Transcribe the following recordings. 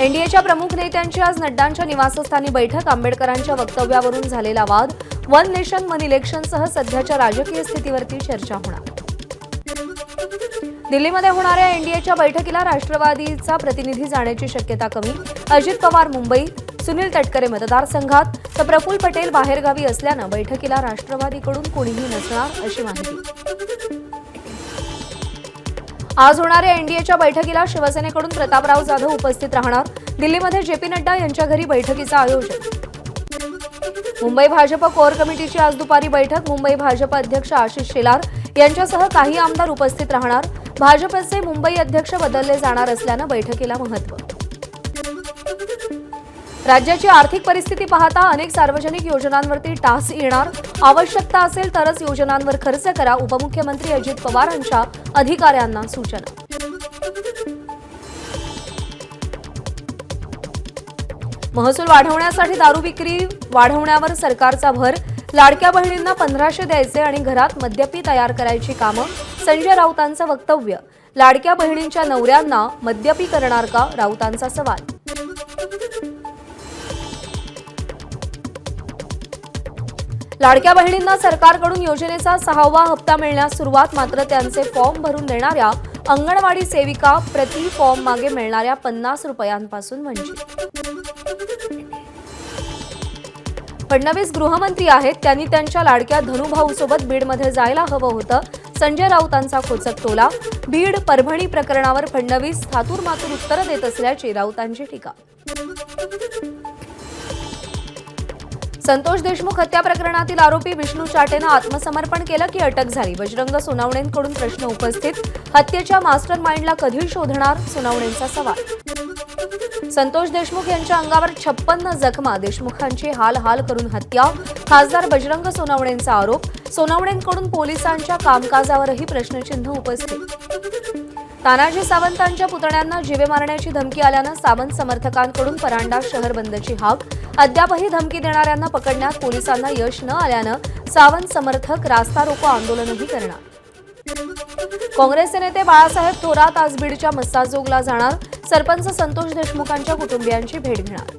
एनडीएच्या प्रमुख नेत्यांची आज नड्डांच्या निवासस्थानी बैठक. आंबेडकरांच्या वक्तव्यावरून झालेला वाद. वन नेशन वन इलेक्शनसह सध्याच्या राजकीय स्थितीवरती चर्चा होणार. दिल्लीमध्ये होणाऱ्या एनडीएच्या बैठकीला राष्ट्रवादीचा प्रतिनिधी जाण्याची शक्यता कमी. अजित पवार मुंबई. सुनील तटकरे मतदारसंघात. तर प्रफुल्ल पटेल बाहेरगावी असल्यानं बैठकीला राष्ट्रवादीकडून कोणीही नसणार अशी माहिती. आज होणाऱ्या एनडीएच्या बैठकीला शिवसेनेकडून प्रतापराव जाधव उपस्थित राहणार. दिल्लीमध्ये जे पी नड्डा यांच्या घरी बैठकीचं आयोजन. मुंबई भाजप कोर कमिटीची आज दुपारी बैठक. मुंबई भाजप अध्यक्ष आशिष शेलार यांच्यासह काही आमदार उपस्थित राहणार. भाजपचे मुंबई अध्यक्ष बदलले जाणार असल्यानं बैठकीला महत्त्व राज्याची आर्थिक परिस्थिती पाहता अनेक सार्वजनिक योजनांवरती टास येणार. आवश्यकता असेल तरच योजनांवर खर्च करा उपमुख्यमंत्री अजित पवारांच्या अधिकाऱ्यांना सूचना. महसूल वाढवण्यासाठी दारू विक्री वाढवण्यावर सरकारचा भर. लाडक्या बहिणींना पंधराशे द्यायचे आणि घरात मद्यपी तयार करायची कामं. संजय राऊतांचं वक्तव्य. लाडक्या बहिणींच्या नवऱ्यांना मद्यपी करणार का? राऊतांचा सवाल. लाडक्या बहिणींना सरकारकडून योजनेचा सहावा हप्ता मिळण्यास सुरुवात मात्र त्यांचे फॉर्म भरून देणाऱ्या अंगणवाडी सेविका प्रति फॉर्म मागे मिळणाऱ्या पन्नास रुपयांपासून वंचित. फडणवीस गृहमंत्री आहेत त्यांनी त्यांच्या लाडक्या धनुभाऊसोबत बीडमध्ये जायला हवं होतं. संजय राऊतांचा खोचक टोला. बीड परभणी प्रकरणावर फडणवीस थातूरमातूर उत्तरं देत असल्याची राऊतांची टीका. संतोष देशमुख हत्या प्रकरणातील आरोपी विष्णू चाटेनं आत्मसमर्पण केलं की अटक झाली. बजरंग सोनावणेंकडून प्रश्न उपस्थित. हत्येच्या मास्टर माइंडला कधी शोधणार? सोनावणेंचा सवाल. संतोष देशमुख यांच्या अंगावर छप्पन्न जखमा. देशमुखांची हाल हाल करून हत्या. खासदार बजरंग सोनावणेंचा आरोप. सोनावणेंकडून पोलिसांच्या कामकाजावरही प्रश्नचिन्ह उपस्थित. तानाजी सावंतांच्या पुतण्यांना जीवे मारण्याची धमकी आल्यानं सावंत समर्थकांकडून परांडा शहर बंदची हाक. अद्यापही धमकी देणाऱ्यांना पकडण्यात पोलिसांना यश न आल्यानं सावंत समर्थक रास्ता रोको आंदोलनही करणार. काँग्रेसचे नेते बाळासाहेब थोरात आज बीडच्या मस्साजोगला जाणार. सरपंच संतोष देशमुखांच्या कुटुंबियांची भेट घेणार.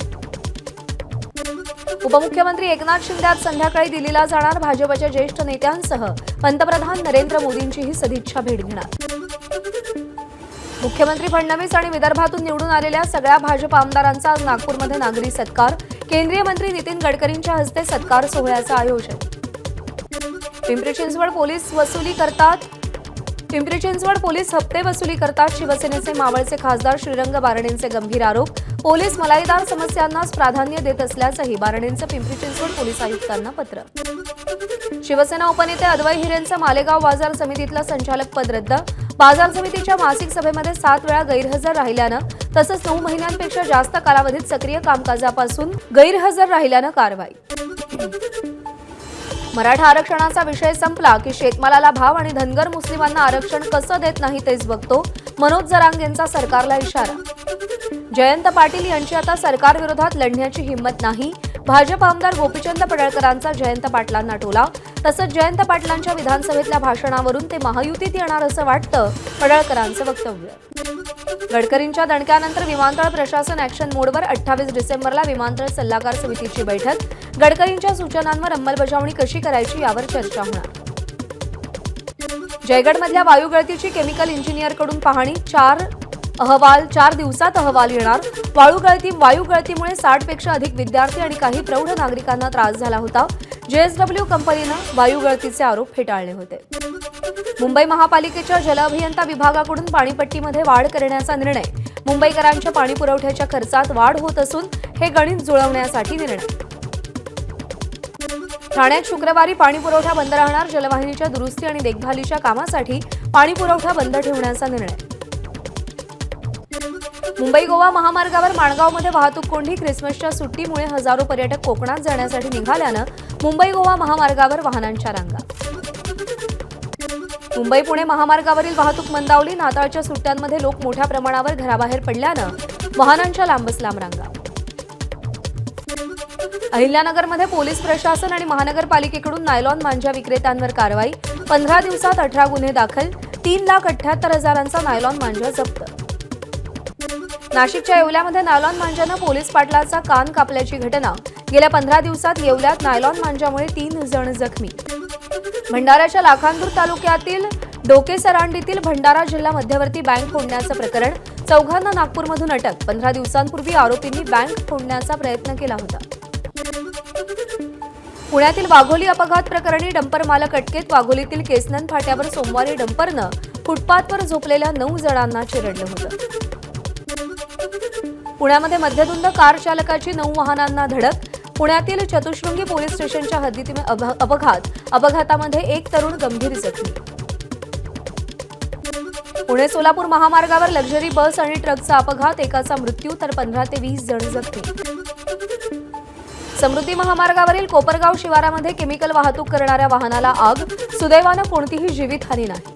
उपमुख्यमंत्री एकनाथ शिंदे आज संध्याकाळी दिल्लीला जाणार. भाजपच्या ज्येष्ठ नेत्यांसह पंतप्रधान नरेंद्र मोदींचीही सदिच्छा भेट घेणार. मुख्यमंत्री फडणवीस आणि विदर्भातून निवडून आलेल्या सगळ्या भाजप आमदारांचा आज नागपूरमध्ये नागरी सत्कार. केंद्रीय मंत्री नितीन गडकरींच्या हस्ते सत्कार सोहळ्याचं आयोजन. पिंपरी चिंचवड पोलीस वसुली करतात पिंपरी चिंचवड पोलीस हप्ते वसुली करतात शिवसेनेचे मावळचे खासदार श्रीरंग बारणेंचे गंभीर आरोप. पोलीस मलाईदार समस्यांनाच प्राधान्य देत असल्याचंही बारणेंचं पिंपरी चिंचवड पोलीस आयुक्तांना पत्र. शिवसेना उपनेते अद्वै हिरेंचं मालेगाव बाजार समितीतलं संचालक पद रद्द. बाजार समितीच्या मासिक सभेमध्ये सात वेळा गैरहजर राहिल्यानं तसंच नऊ महिन्यांपेक्षा जास्त कालावधीत सक्रिय कामकाजापासून गैरहजर राहिल्यानं कारवाई. मराठा आरक्षणाचा विषय संपला की शेतमालाला भाव आणि धनगर मुस्लिमांना आरक्षण कसं देत नाही तेच बघतो मनोज जरांग यांचा सरकारला इशारा. जयंत पाटील यांची आता सरकारविरोधात लढण्याची हिंमत नाही भाजप आमदार गोपीचंद पडळकरांचा जयंत पाटलांना टोला. तसंच जयंत पाटलांच्या विधानसभेतल्या भाषणावरून ते महायुतीत येणार असं वाटतं पडळकरांचं वक्तव्य. गडकरींच्या दणक्यानंतर विमानतळ प्रशासन अॅक्शन मोडवर अठ्ठावीस डिसेंबरला विमानतळ सल्लागार समितीची बैठक. गडकरींच्या सूचनांवर अंमलबजावणी कशी करायची यावर चर्चा होणार. जयगडमधल्या वायुगळतीची केमिकल इंजिनियरकडून पाहणी चार अहवाल चार दिवसात अहवाल येणार. वाळू गळती वायू गळतीमुळे साठपेक्षा अधिक विद्यार्थी आणि काही प्रौढ नागरिकांना त्रास झाला होता. जेएसडब्ल्यू कंपनीनं वायू गळतीचे आरोप फेटाळले होते. मुंबई महापालिकेच्या जलअभियंता विभागाकडून पाणीपट्टीमध्ये वाढ करण्याचा निर्णय. मुंबईकरांच्या पाणी पुरवठ्याच्या खर्चात वाढ होत असून हे गणित जुळवण्यासाठी निर्णय. ठाण्यात शुक्रवारी पाणी पुरवठा बंद राहणार जलवाहिनीच्या दुरुस्ती आणि देखभालीच्या कामासाठी पाणी पुरवठा बंद ठेवण्याचा निर्णय. मुंबई गोवा महामार्गावर माणगावमध्ये वाहतूक कोंडी. क्रिसमसच्या सुट्टीमुळे हजारो पर्यटक कोकणात जाण्यासाठी निघाल्यानं मुंबई गोवा महामार्गावर वाहनांच्या रांगा. मुंबई पुणे महामार्गावरील वाहतूक मंदावली. नाताळच्या सुट्ट्यांमध्ये लोक मोठ्या प्रमाणावर घराबाहेर पडल्यानं वाहनांच्या लांबच लांब रांगा. अहिल्यानगरमध्ये पोलीस प्रशासन आणि महानगरपालिकेकडून नायलॉन मांजा विक्रेत्यांवर कारवाई. पंधरा दिवसात अठरा गुन्हे दाखल. तीन लाख अठ्याहत्तर हजारांचा नायलॉन मांजा जप्त. नाशिकच्या येवल्यामध्ये नायलॉन मांजानं पोलीस पाटलाचा कान कापल्याची घटना. गेल्या पंधरा दिवसात येवल्यात नायलॉन मांजामुळे तीन जण जखमी. भंडाऱ्याच्या लाखांदूर तालुक्यातील डोकेसरांडीतील भंडारा जिल्हा मध्यवर्ती बँक फोडण्याचं प्रकरण चौघांना नागपूरमधून अटक. पंधरा दिवसांपूर्वी आरोपींनी बँक फोडण्याचा प्रयत्न केला होता. पुण्यातील वाघोली अपघात प्रकरणी डंपर मालक अटकेत. वाघोलीतील केसनन फाट्यावर सोमवारी डंपरनं फुटपाथवर झोपलेल्या नऊ जणांना चिरडलं होतं. पुण्यामध्ये मध्यधुंद कार चालकाची नऊ वाहनांना धडक पुण्यातील चतुशृंगी पोलीस स्टेशनच्या हद्दीतील अपघात अपघातामध्ये एक तरुण गंभीर जखमी. पुणे सोलापूर महामार्गावर लक्झरी बस आणि ट्रकचा अपघात एकाचा मृत्यू तर पंधरा ते वीस जण जखमी. समृद्धी महामार्गावरील कोपरगाव शिवारामध्ये केमिकल वाहतूक करणाऱ्या वाहनाला आग सुदैवानं कोणतीही जीवितहानी नाही.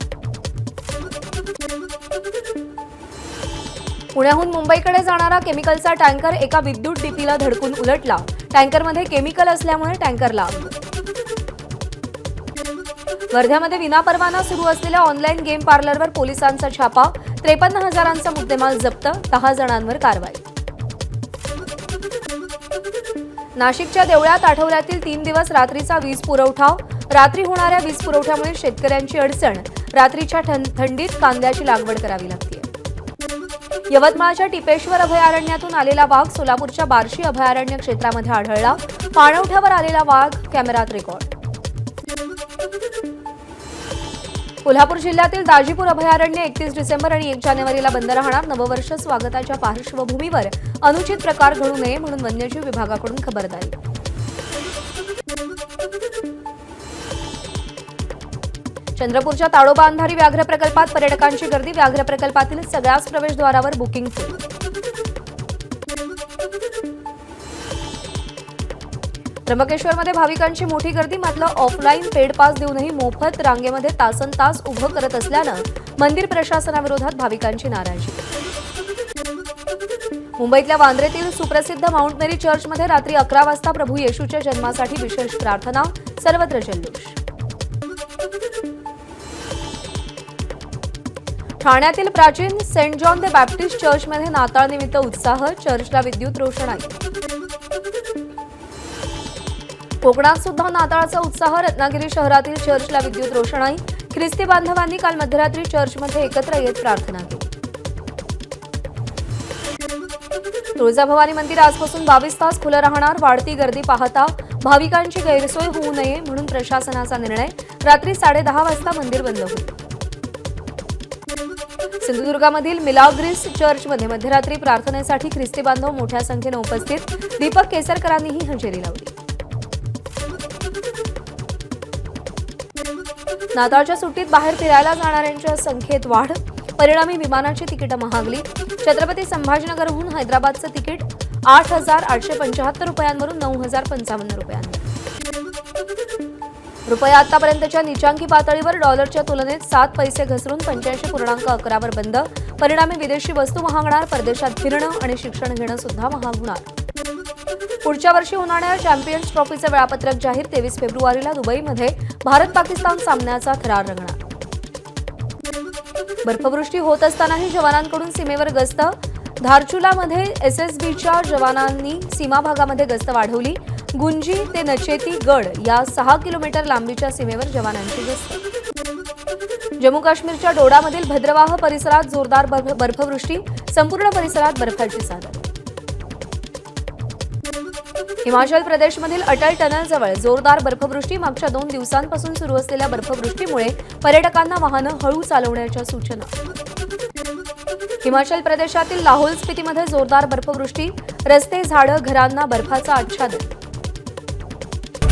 पुण्याहून मुंबईकडे जाणारा केमिकलचा टँकर एका विद्युत डीपीला धडकून उलटला. टँकरमध्ये केमिकल असल्यामुळे टँकरला वर्ध्यामध्ये विनापरवाना सुरू असलेल्या ऑनलाईन गेम पार्लरवर पोलिसांचा छापा त्रेपन्न हजारांचा मुद्देमाल जप्त दहा जणांवर कारवाई. नाशिकच्या देवळ्यात आठवड्यातील तीन दिवस रात्रीचा वीज पुरवठा रात्री होणाऱ्या वीज पुरवठ्यामुळे शेतकऱ्यांची अडचण रात्रीच्या थंडीत कांद्याची लागवड करावी लागते. यवतमाळच्या टिपेश्वर अभयारण्यातून आलेला वाघ सोलापूरच्या बार्शी अभयारण्य क्षेत्रामध्ये आढळला. पाणवठ्यावर आलेला वाघ कॅमेरात रेकॉर्ड. कोल्हापूर जिल्ह्यातील दाजीपूर अभयारण्य एकतीस डिसेंबर आणि एक जानेवारीला बंद राहणार. नववर्ष स्वागताच्या पार्श्वभूमीवर अनुचित प्रकार घडू नये म्हणून वन्यजीव विभागाकडून खबरदारी. चंद्रपूरच्या ताडोबा अंधारी व्याघ्र प्रकल्पात पर्यटकांची गर्दी. व्याघ्र प्रकल्पातील सगळ्याच प्रवेशद्वारावर बुकिंग फुल त्र्यंबकेश्वरमध्ये भाविकांची मोठी गर्दी. मात्र ऑफलाईन पेड पास देऊनही मोफत रांगेमध्ये तासन तास उभं करत असल्यानं मंदिर प्रशासनाविरोधात भाविकांची नाराजी. मुंबईतल्या वांद्रेतील सुप्रसिद्ध माउंट मेरी चर्चमध्ये रात्री अकरा वाजता प्रभू येशूच्या जन्मासाठी विशेष प्रार्थना. सर्वत्र जल्लोष. ठाण्यातील प्राचीन सेंट जॉन द बॅप्टिस्ट चर्चमध्ये नाताळनिमित्त उत्साह चर्चला विद्युत रोषणाई. कोकणात सुद्धा नाताळचा उत्साह रत्नागिरी शहरातील चर्चला विद्युत रोषणाई. ख्रिस्ती बांधवांनी काल मध्यरात्री चर्चमध्ये एकत्र येत प्रार्थना केली. तुळजाभवानी मंदिर आजपासून बावीस तास खुलं राहणार वाढती गर्दी पाहता भाविकांची गैरसोय होऊ नये म्हणून प्रशासनाचा निर्णय. रात्री साडेदहा वाजता मंदिर बंद होईल. सिंधुदुर्गामधील मिलाग्रिस चर्चमध्ये मध्यरात्री प्रार्थनेसाठी ख्रिस्ती बांधव मोठ्या संख्येनं उपस्थित. दीपक केसरकरांनीही हजेरी लावली. नाताळच्या सुट्टीत बाहेर फिरायला जाणाऱ्यांच्या संख्येत वाढ. परिणामी विमानाची तिकीटं महागली. छत्रपती संभाजीनगरहून हैदराबादचं तिकीट आठ हजार आठशे पंचाहत्तर रुपयांवरून नऊ हजार पंचावन्न रुपयांवर रुपया आतापर्यंतच्या निचांकी पातळीवर डॉलरच्या तुलनेत सात पैसे घसरून पंच्याऐंशी पूर्णांक अकरावर बंद. परिणामी विदेशी वस्तू महागणार परदेशात फिरणं आणि शिक्षण घेणं सुद्धा महाग होणार पुढच्या वर्षी होणाऱ्या चॅम्पियन्स ट्रॉफीचं वेळापत्रक जाहीर तेवीस फेब्रुवारीला दुबईमध्ये भारत पाकिस्तान सामन्याचा थरार रंगणार. बर्फवृष्टी होत असतानाही जवानांकडून सीमेवर गस्त. धारचुलामध्ये एसएसबीच्या जवानांनी सीमा भागामध्ये गस्त वाढवली. गुंजी ते नचेती गड या सहा किलोमीटर लांबीच्या सीमेवर जवानांची गस्त जम्मू काश्मीरच्या डोडामधील भद्रवाह परिसरात जोरदार बर्फ- बर्फवृष्टी संपूर्ण परिसरात बर्फाची चादर हिमाचल प्रदेशमधील अटल टनलजवळ जोरदार बर्फवृष्टी मागच्या दोन दिवसांपासून सुरू असलेल्या बर्फवृष्टीमुळे पर्यटकांना वाहनं हळू चालवण्याच्या सूचना. हिमाचल प्रदेशातील लाहोल स्पितीमध्ये जोरदार बर्फवृष्टी रस्ते झाडं घरांना बर्फाचा आच्छादन.